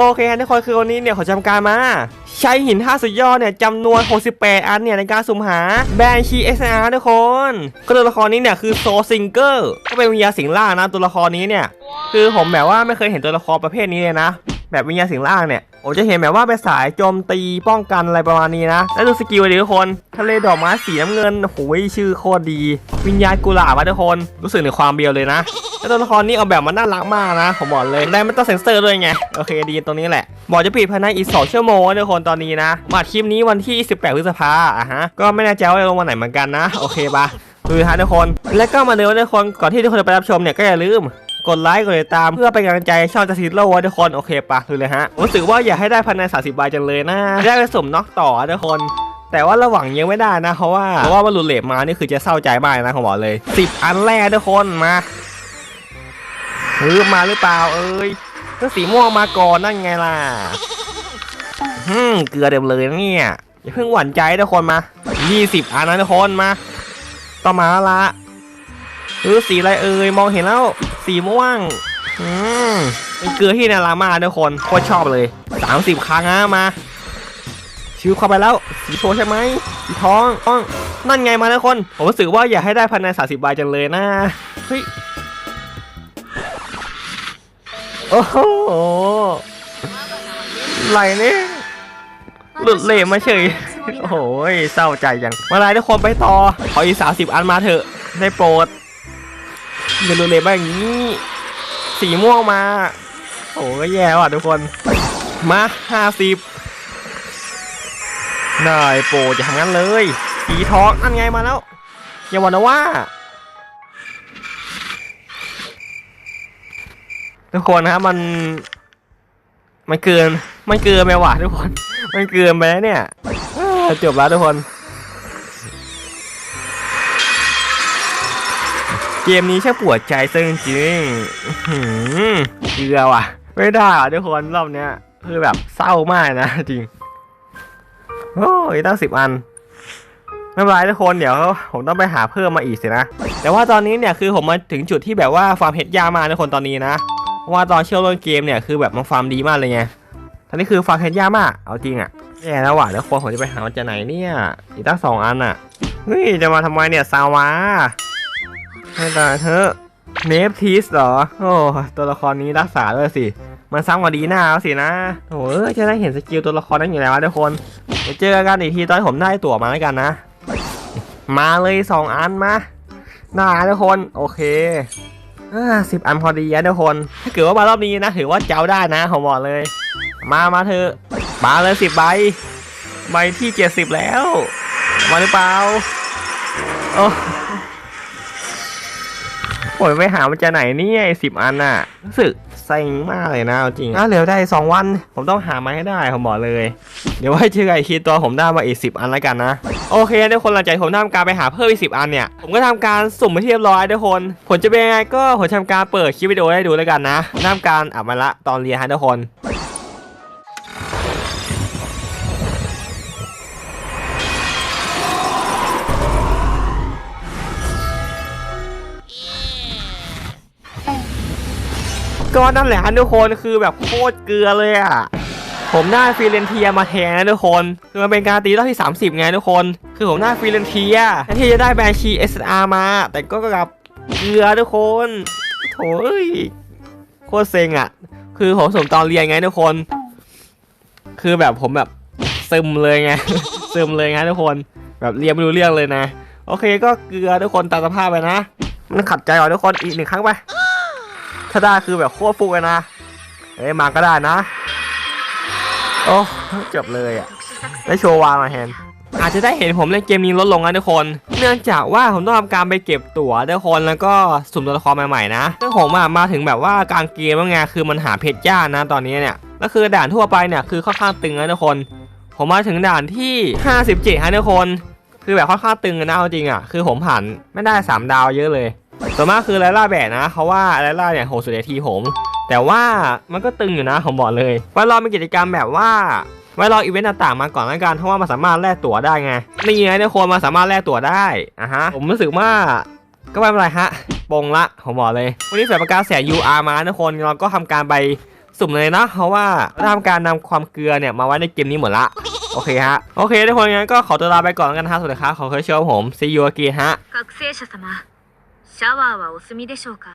โอเคทุกคนคือวันนี้เนี่ยขอจำการมา ใช้หินท่าสุดยอดเนี่ยจำนวน 68 อันเนี่ยในการสุ่มหาแบนชีเอสอาร์ทุกคนก็ตัวละครนี้เนี่ยคือโซซิงเกอร์ก็เป็นวิญญาณสิงล่างนะตัวละครนี้เนี่ย คือผมแบบว่าไม่เคยเห็นตัวละครประเภทนี้เลยนะ แบบวิญญาณสิงล่างเนี่ยโอ้จะเห็นแบบว่าเป็นสายโจมตีป้องกันอะไรประมาณนี้นะ แล้วดูสกิลดิทุกคนทะเลดอกไม้สีน้ำเงินโอ้ยชื่อโคตรดี วิญญาณกุหลาบอะทุกคนรู้สึกถึงความเบียวเลยนะแล้วตัวละครนี้เอาแบบมันน่ารักมากนะผมบอกเลยได้ไม่ต้องเซ็นเซอร์ด้วยไงโอเคดีตรงนี้แหละบอกจะปิดภายในอีก2ชั่วโมงทุกคนตอนนี้นะมาคลิปนี้วันที่ 18พฤษภาอะฮะก็ไม่แน่ใจว่าจะลงวันไหนเหมือนกันนะ โอเคปะคือฮะทุกคน แล้วก็มาเร็วทุกคนก่อนที่ทุกคนจะไปรับชมเนี่ยก็อย่าลืม กดไลค์กดติดตามเพื่อเป็นกำลังใจช่องจัสติโลทุกคนโอเคปะดูเลยฮะรู้สึกว่าอยากให้ได้ภายใน30ใบจังเลยนะได้ไปสมน็อกต่อทุกคนแต่ว่าระหว่างยังไม่ได้นะ เพราะว่าเพราะว่ามันหลุดเลทมานี่คือจะเศร้าใจมากนะผมบอกเลย 10 อันแรกทุกคนมาเฮ้ยมาหรือเปล่าเอ้ยก็สีม่วงมาก่อนนั่นไงล่ะฮึมเกลือเต็มเลยเนี่ยอย่าเพิ่งหวั่นใจทุกคนมา20อันนะทุกคนมา ต่อมาแล้วละเออสีอะไรเอ่ยมองเห็นแล้ว สีม่วง อืมเป็นเกลือที่นารามาทุกคนโคตรชอบเลย30ครั้งนะมา ชิวเข้าไปแล้ว สีโชใช่ไหมสีทองทองนั่นไงมาแล้วคน ผมรู้สึกว่าอยากให้ได้พันในสาสิบใบจังเลยนะ เฮ้ย โอ้โหไหลนี่หลุดเลมมาเฉย โอ้โหเศร้าใจจัง มาไลยทุกคนไปต่อ ขออีกสาสิบอันมาเถอะ ได้โปรด อย่าหลุดเลมมาอย่างนี้ สีม่วงมา โอ้ก็แย่ว่ะทุกคน มาห้าสิบนายโปรจะทำงั้นเลย สีทองนั่นไงมาแล้ว อย่าบอกนะว่า ทุกคนนะมัน มันเกิน มันเกินไปว่ะทุกคน มันเกินไปแล้วเนี่ยจบแล้วทุกคน เกมนี้ช่างปวดใจซะจริงๆอื้อหือเกลือว่ะ ไม่ได้อะทุกคนรอบเนี้ย คือแบบเศร้ามากนะจริง โอ้ยตั้งสิบอันไม่เป็นไรทุกคนเดี๋ยวผมต้องไปหาเพิ่มมาอีกสินะ แต่ว่าตอนนี้เนี่ยคือผมมาถึงจุดที่แบบว่าฟาร์มเฮดยามาทุกคนตอนนี้นะเพราะว่าตอนเชื่อมต้นเกมเนี่ยคือแบบมันฟาร์มดีมากเลยไงตอนนี้คือฟาร์มเฮดยามากเอาจริงอะแย่แล้วว่ะแล้วคนผมจะไปหามาจากไหนเนี่ยอีกตั้งสองอันอะเฮ้ยจะมาทำไมเนี่ยซาวา ให้ตายเถอะเนฟทีสเหรอ โอ้ตัวละครนี้รักษาด้วยสิ มันสร้างมาดีหน้าแล้วสินะโอ้ยจะได้เห็นสกิลตัวละครนั้นอยู่แล้วะทุกคนเดี๋ยวเจอกันอีกทีตอนผมได้ตั๋วมาแล้วกันนะ มาเลยสองอันมาได้ทุกคนโอเคสิบอันพอดีนะทุกคน ถ้าเกิดว่ามารอบนี้นะถือว่าเจ้าได้นะผมบอกเลย มามาเถอะมาเลยสิบใบใบที่เจ็ดสิบแล้ว มาหรือเปล่าโอ้ โอ้ยไปหามันจะไหนเนี่ยสิบอันน่ะรู้สึกเซ็งมากเลยนะเอาจริงอะเหลือได้สองวัน ผมต้องหามาให้ได้ผมบอกเลย เดี๋ยวไว้เจอกันอีกทีตัวผมได้มาอีกสิบอันแล้วกันนะโอเคทุกคนหลังจากที่ผมทำการไปหาเพิ่มอีกสิบอันเนี่ยผมก็ทำการสุ่มไปที่เรียบร้อยทุกคนผลจะเป็นยังไงก็ผมทำการเปิดคลิปวิดีโอให้ดูแล้วกันนะทำการอัดมาละตอนเรียนฮะทุกคน ก็นั่นแหละทุกคนคือแบบโคตรเกลือเลยอะผมได้ฟรีเลนเทียมาแทนนะทุกคน คือมันเป็นการตีรอบที่ 30 ไงทุกคน คือผมได้ฟรีเลนเทียแทนที่จะได้แบนชี SR มา แต่ก็กลับเกลือทุกคนโถเอ้ยโคตรเซ็งอะ คือผมส่งตอนเรียนไงทุกคน คือแบบผมแบบซึมเลยไงซึมเลยไงทุกคน แบบเรียนไม่รู้เรื่องเลยนะ โอเคก็เกลือทุกคนตามสภาพไปนะ มันขัดใจว่ะทุกคนอีกหนึ่งครั้งไปาได้คือแบบโคตรฟุกเลยนะ เอ้ยมาก็ได้นะ โอ้จบเลยอะได้โชว์วางมาแฮนอาจจะได้เห็นผมเล่นเกมนี้ลดลงนะทุกคน เนื่องจากว่าผมต้องทำการไปเก็บตั๋วทุกคนแล้วก็สุ่มตัวละครใหม่ๆนะซึ่งผมอะมาถึงแบบว่ากลางเกมแล้วไงคือมันหาเพชรยากนะตอนนี้เนี่ยแล้วคือด่านทั่วไปเนี่ยคือค่อนข้างตึงนะทุกคน ผมมาถึงด่านที่ 57ฮะทุกคน คือแบบค่อนข้างตึงนะเอาจริงอะคือผมผ่านไม่ได้ 3 ดาวเยอะเลย ส่วนมากคือไลล่าแบะนะเพราะว่าไลล่าเนี่ยโหสุดเดทีผม แต่ว่ามันก็ตึงอยู่นะผมบอกเลยว่าเรามีกิจกรรมแบบว่าไว้รออีเวนต์ต่างๆมาก่อนแล้วกันเพราะว่ามันสามารถแลกตั๋วได้ไงนี่ไงเนี่คนมาสามารถแลกตั๋วได้อะฮะผมรู้สึกว่าก็ไม่เป็นไรฮะปงละผมบอกเลย วันนี้เสียประกาศแสน UR มาทุกคนเราก็ทำการไปสุ่มเลยนะ เพราะว่าเราทำการนำความเกลือเนี่ยมาไว้ในเกมนี้หมดละโอเคฮะโอเคทุกคนงั้นก็ขอตัวลาไปก่อนแล้วกันฮะสวัสดีครับขอเคยเชิญผมซีอูอากีฮะ シャワーはお済みでしょうか？